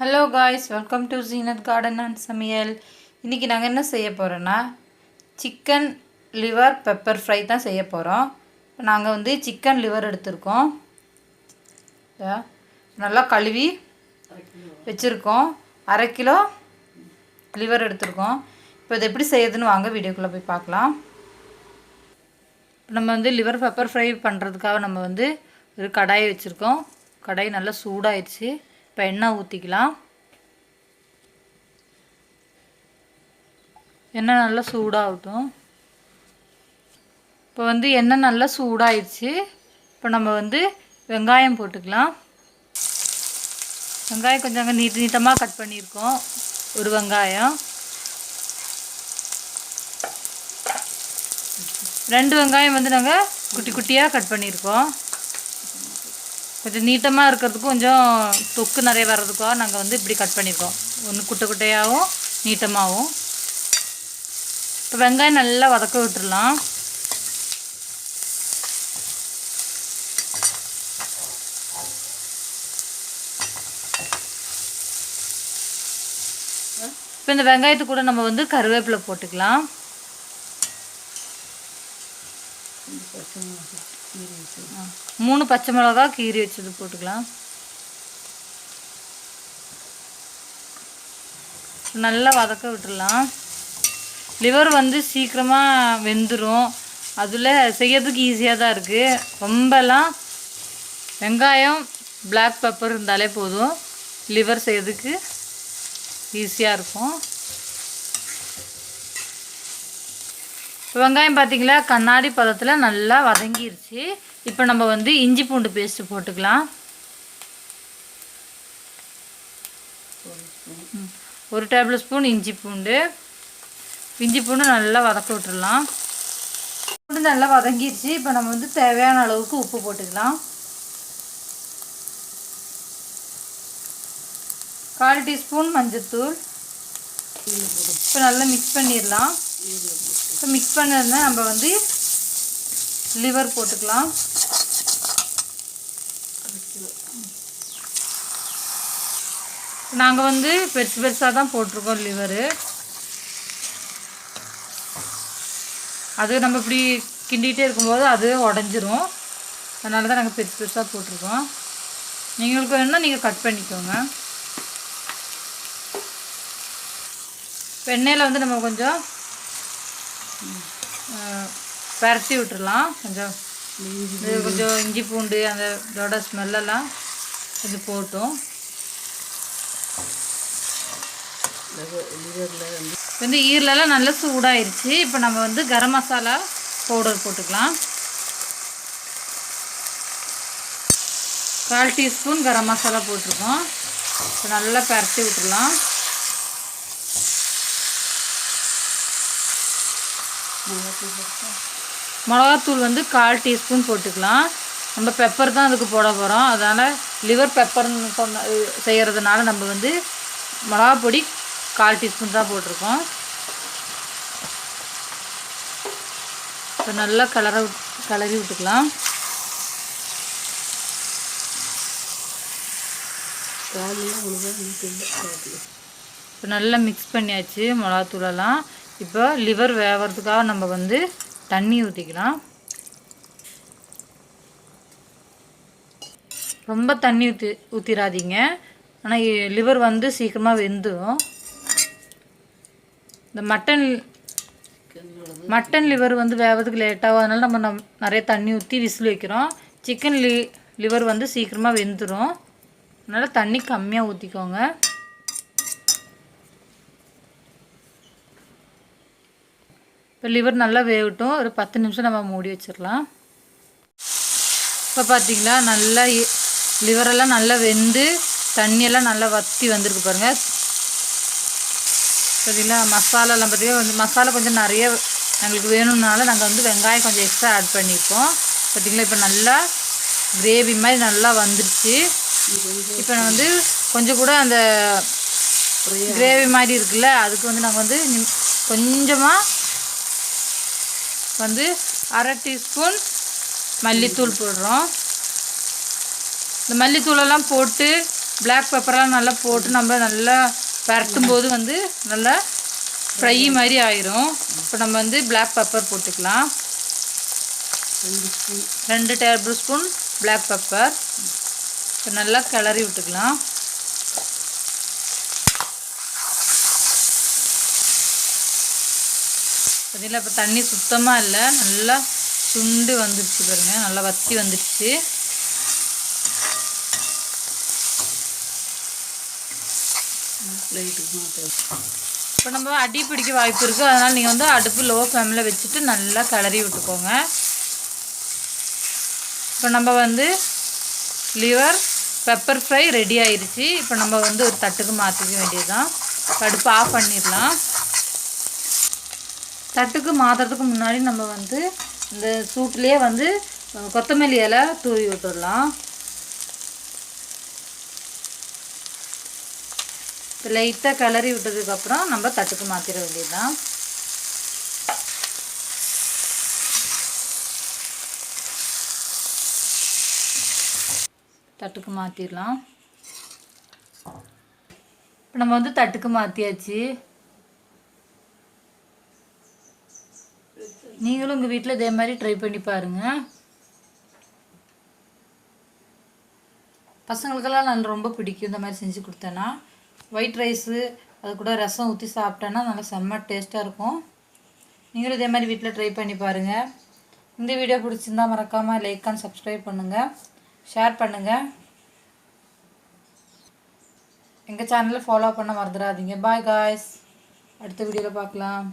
Hello guys welcome to Zeenath garden and சமையல் இன்றைக்கி நாங்கள் என்ன செய்ய போகிறோன்னா சிக்கன் லிவர் பெப்பர் ஃப்ரை தான் செய்ய போகிறோம் இப்போ நாங்கள் வந்து சிக்கன் லிவர் எடுத்திருக்கோம். நல்லா கழுவி வச்சுருக்கோம். அரை கிலோ லிவர் எடுத்திருக்கோம். இப்போ இதை எப்படி செய்யுதுன்னு வாங்க வீடியோக்குள்ளே போய் பார்க்கலாம். நம்ம வந்து லிவர் பெப்பர் ஃப்ரை பண்ணுறதுக்காக நம்ம வந்து ஒரு கடாயை வச்சுருக்கோம். கடாய் நல்லா சூடாயிடுச்சு. இப்போ எண்ணெய் ஊற்றிக்கலாம் எண்ணெய் நல்லா சூடாகட்டும். இப்போ வந்து எண்ணெய் நல்லா சூடாயிடுச்சு. இப்போ நம்ம வந்து வெங்காயம் போட்டுக்கலாம். வெங்காயம் கொஞ்சம் அங்கே நீட் நீட்டமாக கட் பண்ணியிருக்கோம். ஒரு வெங்காயம். ரெண்டு வெங்காயம் வந்து நாங்கள் குட்டி குட்டியாக கட் பண்ணியிருக்கோம். கொஞ்சம் நீட்டமாக இருக்கிறதுக்கும் கொஞ்சம் தொக்கு நிறைய வர்றதுக்காக நாங்கள் வந்து இப்படி கட் பண்ணியிருக்கோம். ஒன்று குட்டை குட்டையாகவும் நீட்டமாகவும் இப்போ வெங்காயம் நல்லா வதக்க விட்டுடலாம் இப்போ இந்த வெங்காயத்து கூட நம்ம வந்து கருவேப்பிலை போட்டுக்கலாம். மூணு பச்சை மிளகா கீரி வச்சது போட்டுக்கலாம். நல்லா வதக்க விட்டுடலாம். லிவர் வந்து சீக்கிரமாக வெந்துடும் அதில் செய்யறதுக்கு ஈஸியாக தான் இருக்குது ரொம்பலாம் வெங்காயம் பிளாக் பெப்பர் இருந்தாலே போதும். லிவர் செய்யறதுக்கு ஈஸியாக இருக்கும். வெங்காயம் பார்த்திங்களா கண்ணாடி பதத்தில் நல்லா வதங்கிருச்சு. இப்போ நம்ம வந்து இஞ்சி பூண்டு பேஸ்ட்டு போட்டுக்கலாம். ஒரு டேபிள் ஸ்பூன் இஞ்சி பூண்டு. இஞ்சி பூண்டு நல்லா வதக்க விட்டுறலாம். பூண்டு நல்லா வதங்கிருச்சு. இப்போ நம்ம வந்து தேவையான அளவுக்கு உப்பு போட்டுக்கலாம். கால் டீஸ்பூன் மஞ்சத்தூள். இப்போ நல்லா மிக்ஸ் பண்ணிடலாம். இப்போ மிக்ஸ் பண்ணதுனா நம்ம வந்து லிவர் போட்டுக்கலாம். நாங்கள் வந்து பெருசு பெருசாக தான் போட்டிருக்கோம் லிவரு அது நம்ம இப்படி கிண்டிகிட்டே இருக்கும்போது அது உடஞ்சிரும். அதனால தான் நாங்கள் பெருசு பெருசாக போட்டிருக்கோம். நீங்களுக்கு வேணும்னா நீங்கள் கட் பண்ணிக்கோங்க. எண்ணெயில் வந்து நம்ம கொஞ்சம் பரட்டி விட்டுடலாம் கொஞ்சம் இது கொஞ்சம் இஞ்சி பூண்டு அந்த இதோட ஸ்மெல்லெல்லாம் கொஞ்சம் போட்டோம். வந்து ஈரலெல்லாம் நல்லா சூடாயிருச்சு. இப்போ நம்ம வந்து கரம் மசாலா பவுடர் போட்டுக்கலாம். கால் டீஸ்பூன் கரம் மசாலா போட்டிருக்கோம். இப்போ நல்லா பரட்டி விட்டுடலாம் மிளகாத்தூள் வந்து கால் டீஸ்பூன் போட்டுக்கலாம். நம்ம பெப்பர் தான் அதுக்கு போட போகிறோம் அதனால் லிவர் பெப்பர்னு சொன்ன செய்கிறதுனால நம்ம வந்து மிளகா பொடி கால் டீஸ்பூன் தான் போட்டிருக்கோம். இப்போ நல்லா கலர கலரி விட்டுக்கலாம். இப்போ நல்லா மிக்ஸ் பண்ணியாச்சு மிளகாத்தூளெல்லாம். இப்போ லிவர் வேகிறதுக்காக நம்ம வந்து தண்ணி ஊற்றிக்கலாம் ரொம்ப தண்ணி ஊற்றி ஊற்றிடாதீங்க ஆனால் லிவர் வந்து சீக்கிரமாக வெந்துடும் இந்த மட்டன் மட்டன் லிவர் வந்து வேகிறதுக்கு லேட்டாகும் அதனால் நம்ம நம் நிறைய தண்ணி ஊற்றி விசில் வைக்கிறோம். சிக்கன் லி லிவர் வந்து சீக்கிரமாக வெந்துடும் அதனால் தண்ணி கம்மியாக ஊற்றிக்கோங்க இப்போ லிவர் நல்லா வேகட்டும். ஒரு பத்து நிமிஷம் நம்ம மூடி வச்சிடலாம். இப்போ பார்த்திங்களா நல்லா இ- லிவரெல்லாம் நல்லா வெந்து தண்ணியெல்லாம் நல்லா வற்றி வந்திருக்கு பாருங்கள் பார்த்தீங்களா மசாலாலாம் பார்த்தீங்கன்னா வந்து மசாலா கொஞ்சம் நிறைய எங்களுக்கு வேணும்னால நாங்கள் வந்து வெங்காயம் கொஞ்சம் எக்ஸ்ட்ரா ஆட் பண்ணியிருக்கோம். பார்த்தீங்களா இப்போ நல்லா கிரேவி மாதிரி நல்லா வந்துருச்சு. இப்போ நான் வந்து கொஞ்சம் கூட அந்த கிரேவி மாதிரி இருக்குல்ல அதுக்கு வந்து நாங்கள் வந்து கொஞ்சமாக வந்து அரை டீஸ்பூன் மல்லித்தூள் போடுறோம். இந்த மல்லித்தூளெல்லாம் போட்டு பிளாக் பெப்பர்லாம் நல்லா போட்டு நம்ம நல்லா பரட்டும் போது வந்து நல்லா ஃப்ரை மாதிரி ஆயிரும். இப்போ நம்ம வந்து பிளாக் பெப்பர் போட்டுக்கலாம். ரெண்டு டேபிள் ஸ்பூன் பிளாக் பெப்பர் இப்போ நல்லா கிளறி விட்டுக்கலாம். பார்த்தீங்களா இப்போ தண்ணி சுத்தமாக இல்லை. நல்லா சுண்டு வந்துடுச்சு பாருங்க. நல்லா வத்தி வந்துடுச்சு இப்போ நம்ம அடி பிடிக்க வாய்ப்பு இருக்குது அதனால் நீங்கள் வந்து அடுப்பு லோ ஃப்ளேமில் வச்சுட்டு நல்லா கிளறி விட்டுக்கோங்க. இப்போ நம்ம வந்து லிவர் பெப்பர் ஃப்ரை ரெடி ஆயிருச்சு. இப்போ நம்ம வந்து ஒரு தட்டுக்கு மாற்றிக்க வேண்டியதுதான். அடுப்பு ஆஃப் பண்ணிடலாம். தட்டுக்கு மாற்றுறதுக்கு முன்னாடி நம்ம வந்து இந்த சூட்லேயே வந்து கொத்தமல்லி இலை தூவி விட்டுடலாம். இப்போ லைட்டாக கிளறி விட்டதுக்கப்புறம் நம்ம தட்டுக்கு மாற்றிட வேண்டியதுதான். தட்டுக்கு மாற்றிடலாம் இப்போ நம்ம வந்து தட்டுக்கு மாற்றியாச்சு நீங்களும் உங்கள் வீட்டில் இதே மாதிரி ட்ரை பண்ணி பாருங்கள் பசங்களுக்கெல்லாம் நல்லா ரொம்ப பிடிக்கும் இந்த மாதிரி செஞ்சு கொடுத்தேன்னா. ஒயிட் ரைஸு அது கூட ரசம் ஊற்றி சாப்பிட்டேன்னா நல்லா செம்ம டேஸ்ட்டாக இருக்கும். நீங்களும் இதே மாதிரி வீட்டில் ட்ரை பண்ணி பாருங்கள் இந்த வீடியோ பிடிச்சிருந்தா மறக்காமல் லைக் அண்ட் சப்ஸ்கிரைப் பண்ணுங்கள் ஷேர் பண்ணுங்கள் எங்கள் சேனலை ஃபாலோ பண்ண மறந்துடாதீங்க. பாய் காய்ஸ் அடுத்த வீடியோவில் பார்க்கலாம்.